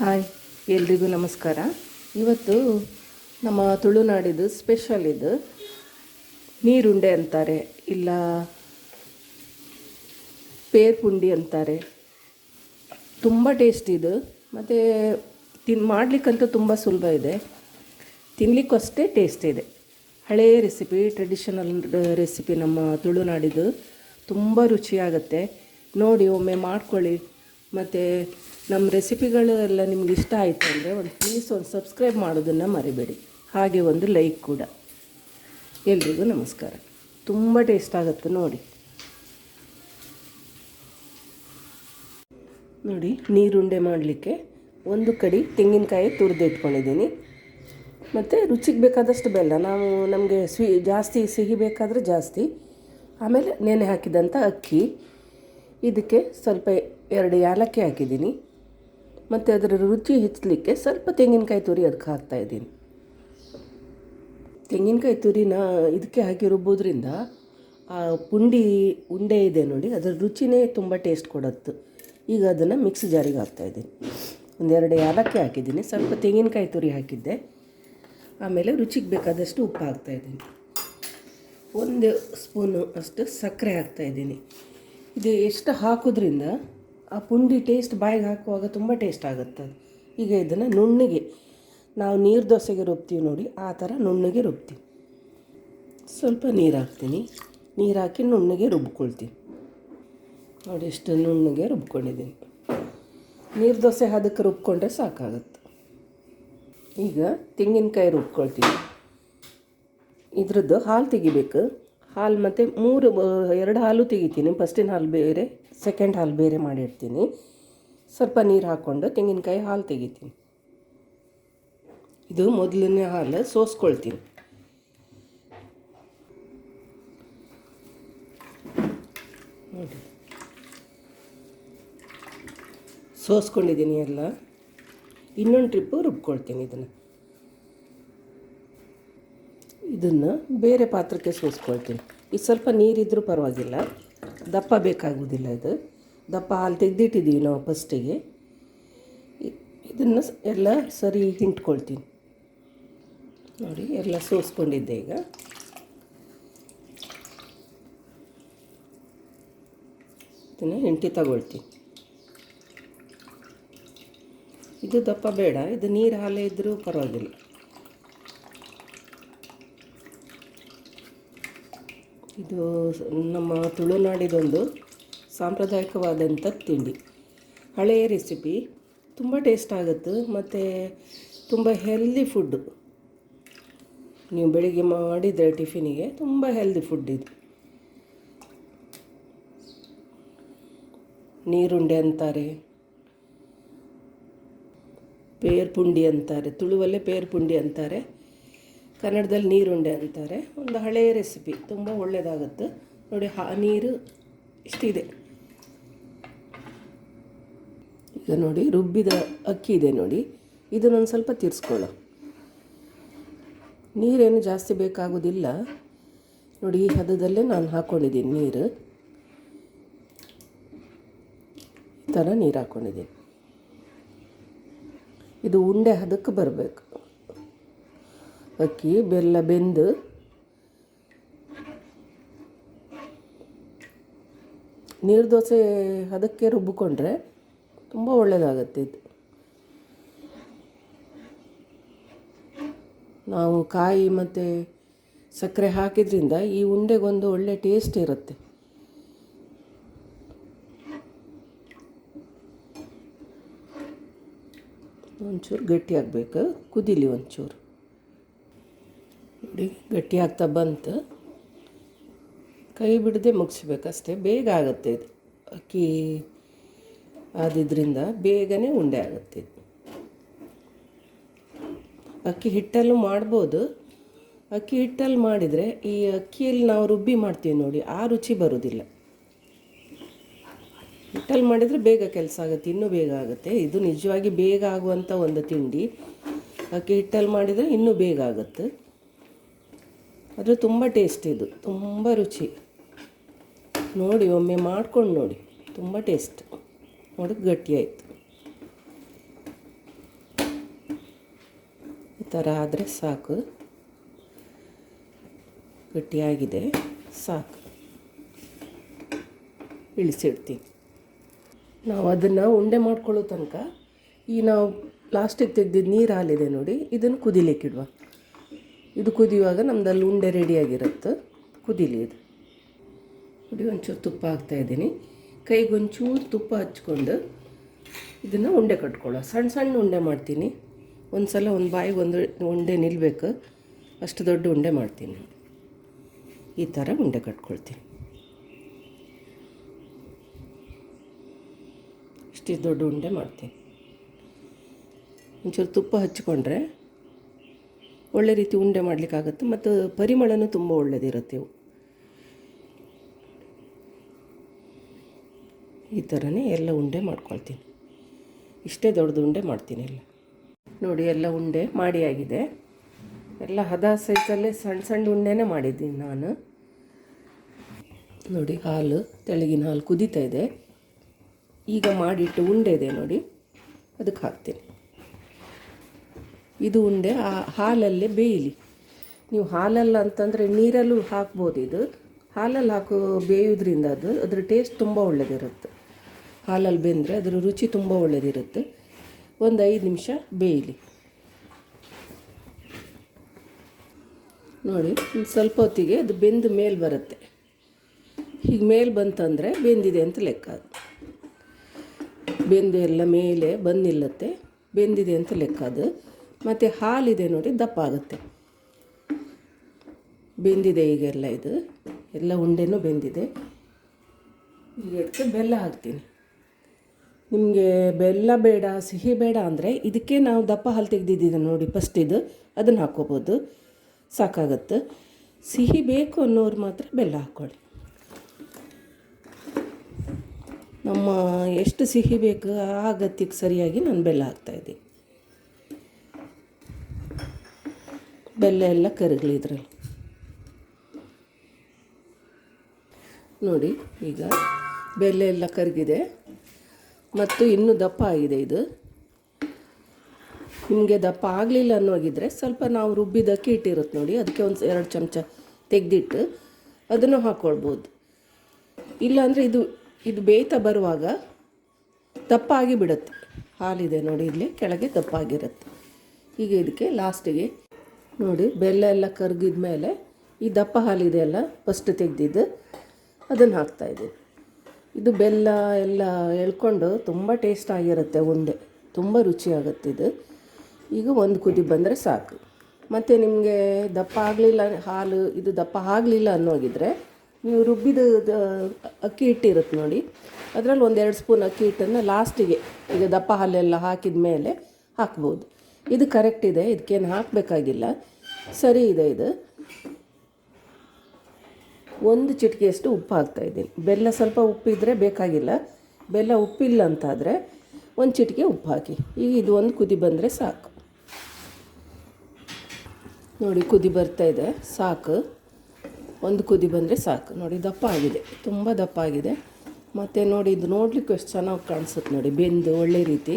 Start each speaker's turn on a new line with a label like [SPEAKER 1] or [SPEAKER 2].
[SPEAKER 1] Hi, ಎಲ್ರಿಗೂ ನಮಸ್ಕಾರ. ಇವತ್ತು ನಮ್ಮ ತುಳುನಾಡಿದು ಸ್ಪೆಷಲ್ ಇದು. ನೀರುಂಡೆ ಅಂತಾರೆ, ಇಲ್ಲ ಪೇರ್ ಪುಂಡಿ ಅಂತಾರೆ. ತುಂಬ ಟೇಸ್ಟ್ ಇದು. ಮತ್ತು ತಿನ್, ಮಾಡಲಿಕ್ಕಂತೂ ತುಂಬ ಸುಲಭ ಇದೆ. ತಿನ್ನಲಿಕ್ಕೂ ಅಷ್ಟೇ ಟೇಸ್ಟ್ ಇದೆ. ಹಳೆಯ ರೆಸಿಪಿ ಟ್ರೆಡಿಷನಲ್ ರೆಸಿಪಿ ನಮ್ಮ ತುಳುನಾಡಿದು ತುಂಬ ರುಚಿಯಾಗುತ್ತೆ. ನೋಡಿ, ಒಮ್ಮೆ ಮಾಡ್ಕೊಳ್ಳಿ. ಮತ್ತು ನಮ್ಮ ರೆಸಿಪಿಗಳು ಎಲ್ಲ ನಿಮ್ಗೆ ಇಷ್ಟ ಆಯಿತು ಅಂದರೆ ಒಂದು ಪ್ಲೀಸ್ ಒಂದು ಸಬ್ಸ್ಕ್ರೈಬ್ ಮಾಡೋದನ್ನು ಮರಿಬೇಡಿ. ಹಾಗೆ ಒಂದು ಲೈಕ್ ಕೂಡ. ಎಲ್ರಿಗೂ ನಮಸ್ಕಾರ. ತುಂಬ ಟೇಸ್ಟ್ ಆಗುತ್ತೆ ನೋಡಿ. ನೋಡಿ, ನೀರುಂಡೆ ಮಾಡಲಿಕ್ಕೆ ಒಂದು ಕಡಿ ತೆಂಗಿನಕಾಯಿ ತುರಿದು ಇಟ್ಕೊಂಡಿದ್ದೀನಿ. ಮತ್ತು ರುಚಿಗೆ ಬೇಕಾದಷ್ಟು ಬೆಲ್ಲ. ನಾವು ನಮಗೆ ಸ್ವೀ, ಜಾಸ್ತಿ ಸಿಹಿ ಬೇಕಾದರೆ ಜಾಸ್ತಿ. ಆಮೇಲೆ ನೆನೆ ಹಾಕಿದಂಥ ಅಕ್ಕಿ. ಇದಕ್ಕೆ ಸ್ವಲ್ಪ ಎರಡು ಏಲಕ್ಕಿ ಹಾಕಿದ್ದೀನಿ. ಮತ್ತು ಅದರ ರುಚಿ ಹೆಚ್ಚಲಿಕ್ಕೆ ಸ್ವಲ್ಪ ತೆಂಗಿನಕಾಯಿ ತುರಿ ಅದಕ್ಕೆ ಹಾಕ್ತಾಯಿದ್ದೀನಿ ತೆಂಗಿನಕಾಯಿ ತುರಿನ ಇದಕ್ಕೆ ಹಾಕಿ ರುಬ್ಬೋದ್ರಿಂದ ಆ ಪುಂಡಿ ಉಂಡೆ ಇದೆ ನೋಡಿ, ಅದರ ರುಚಿನೇ ತುಂಬ ಟೇಸ್ಟ್ ಕೊಡುತ್ತೆ. ಈಗ ಅದನ್ನು ಮಿಕ್ಸ್ ಜಾರಿಗೆ ಹಾಕ್ತಾಯಿದ್ದೀನಿ ಒಂದೆರಡು ಏಲಕ್ಕಿ ಹಾಕಿದ್ದೀನಿ, ಸ್ವಲ್ಪ ತೆಂಗಿನಕಾಯಿ ತುರಿ ಹಾಕಿದ್ದೆ. ಆಮೇಲೆ ರುಚಿಗೆ ಬೇಕಾದಷ್ಟು ಉಪ್ಪು ಹಾಕ್ತಾಯಿದ್ದೀನಿ ಒಂದು ಸ್ಪೂನು ಅಷ್ಟು ಸಕ್ಕರೆ ಹಾಕ್ತಾಯಿದ್ದೀನಿ ಇದು ಎಷ್ಟು ಹಾಕೋದ್ರಿಂದ ಆ ಪುಂಡಿ ಟೇಸ್ಟ್ ಬಾಯಿಗೆ ಹಾಕುವಾಗ ತುಂಬ ಟೇಸ್ಟ್ ಆಗುತ್ತೆ ಈಗ ಇದನ್ನು ನುಣ್ಣಗೆ ನಾವು ನೀರು ದೋಸೆಗೆ ರುಬ್ತೀವಿ ನೋಡಿ, ಆ ಥರ ನುಣ್ಣಗೆ ರುಬ್ತೀವಿ. ಸ್ವಲ್ಪ ನೀರು ಹಾಕ್ತೀನಿ. ನೀರು ಹಾಕಿ ನುಣ್ಣಗೆ ರುಬ್ಕೊಳ್ತೀನಿ. ನೋಡಿ ಎಷ್ಟು ನುಣ್ಣಗೆ ರುಬ್ಕೊಂಡಿದ್ದೀನಿ. ನೀರು ದೋಸೆ ಅದಕ್ಕೆ ರುಬ್ಕೊಂಡ್ರೆ ಸಾಕಾಗುತ್ತೆ. ಈಗ ತೆಂಗಿನಕಾಯಿ ರುಬ್ಕೊಳ್ತೀನಿ. ಇದ್ರದ್ದು ಹಾಲು ತೆಗಿಬೇಕು. ಹಾಲು ಮತ್ತು ಮೂರು ಎರಡು ಹಾಲು ತೆಗಿತೀನಿ. ಫಸ್ಟಿನ ಹಾಲು ಬೇರೆ ಸೆಕೆಂಡ್ ಹಾಲು ಬೇರೆ ಮಾಡಿಡ್ತೀನಿ ಸ್ವಲ್ಪ ನೀರು ಹಾಕ್ಕೊಂಡು ತೆಂಗಿನಕಾಯಿ ಹಾಲು ತೆಗಿತೀನಿ. ಇದು ಮೊದಲನೇ ಹಾಲು ಸೋಸ್ಕೊಳ್ತೀನಿ. ನೋಡಿ. ಸೋಸ್ಕೊಂಡಿದ್ದೀನಿ ಎಲ್ಲ. ಇನ್ನೊಂದು ಟ್ರಿಪ್ಪು ರುಬ್ಕೊಳ್ತೀನಿ ಇದನ್ನು. ಇದನ್ನು ಬೇರೆ ಪಾತ್ರಕ್ಕೆ ಸೋಸ್ಕೊಳ್ತೀನಿ. ಇದು ಸ್ವಲ್ಪ ನೀರಿದ್ದರೂ ಪರವಾಗಿಲ್ಲ. ದಪ್ಪ ಬೇಕಾಗುವುದಿಲ್ಲ ಇದು. ದಪ್ಪ ಹಾಲು ತೆಗೆದಿಟ್ಟಿದ್ದೀವಿ ನಾವು ಫಸ್ಟಿಗೆ. ಇದನ್ನು ಎಲ್ಲ ಸರಿ ಹಿಂಟ್ಕೊಳ್ತೀನಿ. ನೋಡಿ, ಎಲ್ಲ ಸೋಸ್ಕೊಂಡಿದ್ದೆ ಈಗ. ಇದನ್ನು ಹಿಂಟಿ ತಗೊಳ್ತೀನಿ. ಇದು ದಪ್ಪ ಬೇಡ. ಇದು ನೀರು ಹಾಲೇ ಇದ್ದರೂ ಪರವಾಗಿಲ್ಲ. ಇದು ನಮ್ಮ ತುಳುನಾಡಿದೊಂದು ಸಾಂಪ್ರದಾಯಿಕವಾದಂಥ ತಿಂಡಿ. ಹಳೆಯ ರೆಸಿಪಿ, ತುಂಬ ಟೇಸ್ಟ್ ಆಗುತ್ತೆ ಮತ್ತು ತುಂಬ ಹೆಲ್ದಿ ಫುಡ್ಡು ನೀವು ಬೆಳಿಗ್ಗೆ ಮಾಡಿದರೆ ಟಿಫಿನಿಗೆ ತುಂಬ ಹೆಲ್ದಿ ಫುಡ್ ಇದು. ನೀರುಂಡೆ ಅಂತಾರೆ ಪೇರ್ ಪುಂಡಿ ಅಂತಾರೆ, ತುಳುವಲ್ಲೇ ಪೇರ್ ಪುಂಡಿ ಅಂತಾರೆ. ಕನ್ನಡದಲ್ಲಿ ನೀರುಂಡೆ ಅಂತಾರೆ. ಒಂದು ಹಳೆಯ ರೆಸಿಪಿ ತುಂಬ ಒಳ್ಳೆಯದಾಗುತ್ತೆ ನೋಡಿ, ಹಾ, ನೀರು ಇಷ್ಟಿದೆ. ಈಗ ನೋಡಿ, ರುಬ್ಬಿದ ಅಕ್ಕಿ ಇದೆ ನೋಡಿ. ಇದನ್ನೊಂದು ಸ್ವಲ್ಪ ತಿರ್ಸ್ಕೊಳ್ಳೋ. ನೀರೇನು ಜಾಸ್ತಿ ಬೇಕಾಗೋದಿಲ್ಲ. ನೋಡಿ, ಈ ಹದದಲ್ಲೇ ನಾನು ಹಾಕ್ಕೊಂಡಿದ್ದೀನಿ ನೀರು. ಈ ಥರ ನೀರು ಹಾಕ್ಕೊಂಡಿದ್ದೀನಿ ಇದು ಉಂಡೆ ಹದಕ್ಕೆ ಬರಬೇಕು. ಅಕ್ಕಿ, ಬೆಲ್ಲ, ಬೆಂದು. ನೀರು ದೋಸೆ ಅದಕ್ಕೆ ರುಬ್ಬಿಕೊಂಡ್ರೆ ತುಂಬ ಒಳ್ಳೆಯದಾಗತ್ತೆ ಇದು. ನಾವು ಕಾಯಿ ಮತ್ತು ಸಕ್ಕರೆ ಹಾಕಿದ್ರಿಂದ ಈ ಉಂಡೆಗೊಂದು ಒಳ್ಳೆ ಟೇಸ್ಟ್ ಇರುತ್ತೆ. ಒಂಚೂರು ಗಟ್ಟಿಯಾಗಬೇಕು ಕುದಿಲಿ ಒಂಚೂರು. ನೋಡಿ, ಗಟ್ಟಿ ಬಂತು. ಕೈ ಬಿಡದೆ ಮುಗಿಸ್ಬೇಕಷ್ಟೇ, ಬೇಗ ಆಗುತ್ತೆ ಇದು. ಅಕ್ಕಿ ಆದಿದ್ರಿಂದ ಬೇಗನೆ ಉಂಡೆ ಆಗುತ್ತೆ ಅಕ್ಕಿ ಹಿಟ್ಟಲ್ಲೂ ಮಾಡ್ಬೋದು. ಅಕ್ಕಿ ಹಿಟ್ಟಲ್ಲಿ ಮಾಡಿದರೆ ಈ ಅಕ್ಕಿಯಲ್ಲಿ ನಾವು ರುಬ್ಬಿ ಮಾಡ್ತೀವಿ ನೋಡಿ, ಆ ರುಚಿ ಬರೋದಿಲ್ಲ. ಹಿಟ್ಟಲ್ಲಿ ಮಾಡಿದರೆ ಬೇಗ ಕೆಲಸ ಆಗುತ್ತೆ, ಇನ್ನೂ ಬೇಗ ಆಗುತ್ತೆ. ಇದು ನಿಜವಾಗಿ ಬೇಗ ಆಗುವಂಥ ಒಂದು ತಿಂಡಿ. ಅಕ್ಕಿ ಹಿಟ್ಟಲ್ಲಿ ಮಾಡಿದರೆ ಇನ್ನೂ ಬೇಗ ಆಗುತ್ತೆ. ಆದರೆ ತುಂಬ ಟೇಸ್ಟ್ ಇದು, ತುಂಬ ರುಚಿ. ನೋಡಿ, ಒಮ್ಮೆ ಮಾಡ್ಕೊಂಡು ನೋಡಿ, ತುಂಬ ಟೇಸ್ಟ್ ನೋಡಿ ಗಟ್ಟಿಯಾಯಿತು ಈ ಥರ ಆದರೆ ಸಾಕು. ಗಟ್ಟಿಯಾಗಿದೆ, ಸಾಕು. ಇಳಿಸಿಡ್ತೀನಿ. ನಾವು ಅದನ್ನು ಉಂಡೆ ಮಾಡ್ಕೊಳ್ಳೋ ತನಕ ಈ ನಾವು ಪ್ಲಾಸ್ಟಿಕ್ ತೆಗ್ದಿದ್ದು ನೀರು ಹಾಲಿದೆ ನೋಡಿ, ಇದನ್ನು ಕುದಿಲಿಕ್ಕಿಡುವ. ಇದು ಕುದಿಯುವಾಗ ನಮ್ದಲ್ಲಿ ಉಂಡೆ ರೆಡಿಯಾಗಿರುತ್ತೆ ಕುದೀಲಿ ಇದು. ಕುದಿ ಒಂಚೂರು ತುಪ್ಪ ಹಾಕ್ತಾಯಿದ್ದೀನಿ ಕೈಗೊಂಚೂರು ತುಪ್ಪ ಹಚ್ಕೊಂಡು ಇದನ್ನು ಉಂಡೆ ಕಟ್ಕೊಳ್ಳೋ ಸಣ್ಣ ಸಣ್ಣ ಉಂಡೆ ಮಾಡ್ತೀನಿ. ಒಂದು ಸಲ ಒಂದು ಬಾಯಿಗೆ ಒಂದು ಉಂಡೆ ನಿಲ್ಲಬೇಕು ಅಷ್ಟು ದೊಡ್ಡ ಉಂಡೆ ಮಾಡ್ತೀನಿ. ಈ ಥರ ಉಂಡೆ ಕಟ್ಕೊಳ್ತೀನಿ. ಇಷ್ಟು ದೊಡ್ಡ ಉಂಡೆ ಮಾಡ್ತೀನಿ. ಒಂಚೂರು ತುಪ್ಪ ಹಚ್ಕೊಂಡ್ರೆ ಒಳ್ಳೆ ರೀತಿ ಉಂಡೆ ಮಾಡಲಿಕ್ಕಾಗತ್ತೆ ಮತ್ತು ಪರಿಮಳನೂ ತುಂಬ ಒಳ್ಳೆಯದಿರುತ್ತೆ ಇವು. ಈ ಥರನೇ ಎಲ್ಲ ಉಂಡೆ ಮಾಡ್ಕೊಳ್ತೀನಿ. ಇಷ್ಟೇ ದೊಡ್ಡದು ಉಂಡೆ ಮಾಡ್ತೀನಿ ಎಲ್ಲ. ನೋಡಿ, ಎಲ್ಲ ಉಂಡೆ ಮಾಡಿ ಆಗಿದೆ. ಎಲ್ಲ ಹದ ಸೈಜಲ್ಲೇ ಸಣ್ಣ ಸಣ್ಣ ಉಂಡೆನೇ ಮಾಡಿದ್ದೀನಿ ನಾನು. ನೋಡಿ, ಹಾಲು, ತೆಳಗಿನ ಹಾಲು ಕುದೀತಾ ಇದೆ. ಈಗ ಮಾಡಿಟ್ಟು ಉಂಡೆ ಇದೆ ನೋಡಿ, ಅದಕ್ಕೆ ಹಾಕ್ತೀನಿ. ಇದು ಉಂಡೆ, ಆ ಹಾಲಲ್ಲೇ ಬೇಯಲಿ. ನೀವು ಹಾಲಲ್ಲ ಅಂತಂದರೆ ನೀರಲ್ಲೂ ಹಾಕ್ಬೋದು ಇದು. ಹಾಲಲ್ಲಿ ಹಾಕೋ, ಬೇಯೋದ್ರಿಂದ ಅದು, ಅದ್ರ ಟೇಸ್ಟ್ ತುಂಬ ಒಳ್ಳೆಯದಿರುತ್ತೆ ಹಾಲಲ್ಲಿ ಬೆಂದರೆ ಅದರ ರುಚಿ ತುಂಬ ಒಳ್ಳೆಯದಿರುತ್ತೆ ಒಂದು ಐದು ನಿಮಿಷ ಬೇಯಲಿ. ನೋಡಿ ಸ್ವಲ್ಪ ಹೊತ್ತಿಗೆ ಅದು ಬೆಂದು ಮೇಲೆ ಬರುತ್ತೆ. ಹೀಗೆ ಮೇಲೆ ಬಂತಂದರೆ ಬೆಂದಿದೆ ಅಂತ ಲೆಕ್ಕ ಅದು. ಬೆಂದು ಎಲ್ಲ ಮೇಲೆ ಬಂದಿಲ್ಲತ್ತೆ, ಬೆಂದಿದೆ ಅಂತ ಲೆಕ್ಕ ಅದು. ಮತ್ತು ಹಾಲಿದೆ ನೋಡಿ ದಪ್ಪ ಆಗುತ್ತೆ ಬೆಂದಿದೆ ಈಗೆಲ್ಲ ಇದು. ಎಲ್ಲ ಉಂಡೆನೂ ಬೆಂದಿದೆ. ಈಗ ಬೆಲ್ಲ ಹಾಕ್ತೀನಿ. ನಿಮಗೆ ಬೆಲ್ಲ ಬೇಡ, ಸಿಹಿ ಬೇಡ ಅಂದರೆ ಇದಕ್ಕೆ ನಾವು ದಪ್ಪ ಹಾಲು ತೆಗೆದಿದ್ದೀವಿ ನೋಡಿ ಫಸ್ಟ್ ಇದು. ಅದನ್ನು ಹಾಕ್ಕೋಬೋದು. ಸಾಕಾಗತ್ತೆ. ಸಿಹಿ ಬೇಕು ಅನ್ನೋರು ಮಾತ್ರ ಬೆಲ್ಲ ಹಾಕ್ಕೊಳ್ಳಿ. ನಮ್ಮ ಎಷ್ಟು ಸಿಹಿ ಬೇಕು ಆ ಅಗತ್ಯಕ್ಕೆ ಸರಿಯಾಗಿ ನಾನು ಬೆಲ್ಲ ಹಾಕ್ತಾಯಿದ್ದೀನಿ ಬೆಲ್ಲ ಎಲ್ಲ ಕರಗಲಿ ನೋಡಿ, ಈಗ ಬೆಲ್ಲ ಎಲ್ಲ ಕರಗಿದೆ. ಮತ್ತು ಇನ್ನೂ ದಪ್ಪ ಆಗಿದೆ ಇದು. ನಿಮಗೆ ದಪ್ಪ ಆಗಲಿಲ್ಲ ಅನ್ನೋಗಿದ್ರೆ ಸ್ವಲ್ಪ ನಾವು ರುಬ್ಬಿದಕ್ಕೆ ಇಟ್ಟಿರುತ್ತೆ ನೋಡಿ. ಅದಕ್ಕೆ ಒಂದು ಎರಡು ಚಮಚ ತೆಗೆದಿಟ್ಟು ಅದನ್ನು ಹಾಕ್ಕೊಳ್ಬೋದು ಇಲ್ಲಾಂದರೆ ಇದು ಇದು ಬೇಯ್ತಾ ಬರುವಾಗ ದಪ್ಪ ಆಗಿ ಬಿಡುತ್ತೆ ಹಾಲಿದೆ ನೋಡಿ, ಇಲ್ಲಿ ಕೆಳಗೆ ದಪ್ಪ ಆಗಿರುತ್ತೆ. ಈಗ ಇದಕ್ಕೆ ಲಾಸ್ಟಿಗೆ ನೋಡಿ, ಬೆಲ್ಲ ಎಲ್ಲ ಕರಗಿದ ಮೇಲೆ ಈ ದಪ್ಪ ಹಾಲಿದೆ ಅಲ್ಲ ಫಸ್ಟ್ ತೆಗೆದಿದ್ದು, ಅದನ್ನು ಹಾಕ್ತಾಯಿದ್ದೀವಿ ಇದು ಬೆಲ್ಲ ಎಲ್ಲ ಎಳ್ಕೊಂಡು ತುಂಬ ಟೇಸ್ಟ್ ಆಗಿರುತ್ತೆ ಉಂಡೆ, ತುಂಬ ರುಚಿಯಾಗುತ್ತೆ ಇದು. ಈಗ ಒಂದು ಕುದಿ ಬಂದರೆ ಸಾಕು. ಮತ್ತು ನಿಮಗೆ ದಪ್ಪ ಆಗಲಿಲ್ಲ, ಹಾಲು ಇದು ದಪ್ಪ ಆಗಲಿಲ್ಲ ಅನ್ನೋಗಿದ್ರೆ, ನೀವು ರುಬ್ಬಿದ ಅಕ್ಕಿ ಹಿಟ್ಟಿರುತ್ತೆ ನೋಡಿ, ಅದರಲ್ಲಿ ಒಂದೆರಡು ಸ್ಪೂನ್ ಅಕ್ಕಿ ಹಿಟ್ಟನ್ನು ಲಾಸ್ಟಿಗೆ ಈಗ ದಪ್ಪ ಹಾಲೆಲ್ಲ ಹಾಕಿದ ಮೇಲೆ ಹಾಕ್ಬೋದು. ಇದು ಕರೆಕ್ಟ್ ಇದೆ ಇದಕ್ಕೇನು ಹಾಕಬೇಕಾಗಿಲ್ಲ. ಸರಿ ಇದೆ ಇದು. ಒಂದು ಚಿಟಿಕೆಯಷ್ಟು ಉಪ್ಪು ಹಾಕ್ತಾಯಿದ್ದೀನಿ ಬೆಲ್ಲ ಸ್ವಲ್ಪ ಉಪ್ಪಿದ್ರೆ ಬೇಕಾಗಿಲ್ಲ. ಬೆಲ್ಲ ಉಪ್ಪಿಲ್ಲ ಅಂತಾದರೆ ಒಂದು ಚಿಟಿಕೆ ಉಪ್ಪು ಹಾಕಿ. ಈಗ ಇದು ಒಂದು ಕುದಿ ಬಂದರೆ ಸಾಕು. ನೋಡಿ, ಕುದಿ ಬರ್ತಾ ಇದೆ, ಸಾಕು. ಒಂದು ಕುದಿ ಬಂದರೆ ಸಾಕು. ನೋಡಿ, ದಪ್ಪ ಆಗಿದೆ. ತುಂಬ ದಪ್ಪ ಆಗಿದೆ. ಮತ್ತು ನೋಡಿ, ಇದು ನೋಡಲಿಕ್ಕೂ ಎಷ್ಟು ಚೆನ್ನಾಗಿ ಕಾಣಿಸುತ್ತೆ ನೋಡಿ. ಬೆಂದು, ಒಳ್ಳೆ ರೀತಿ.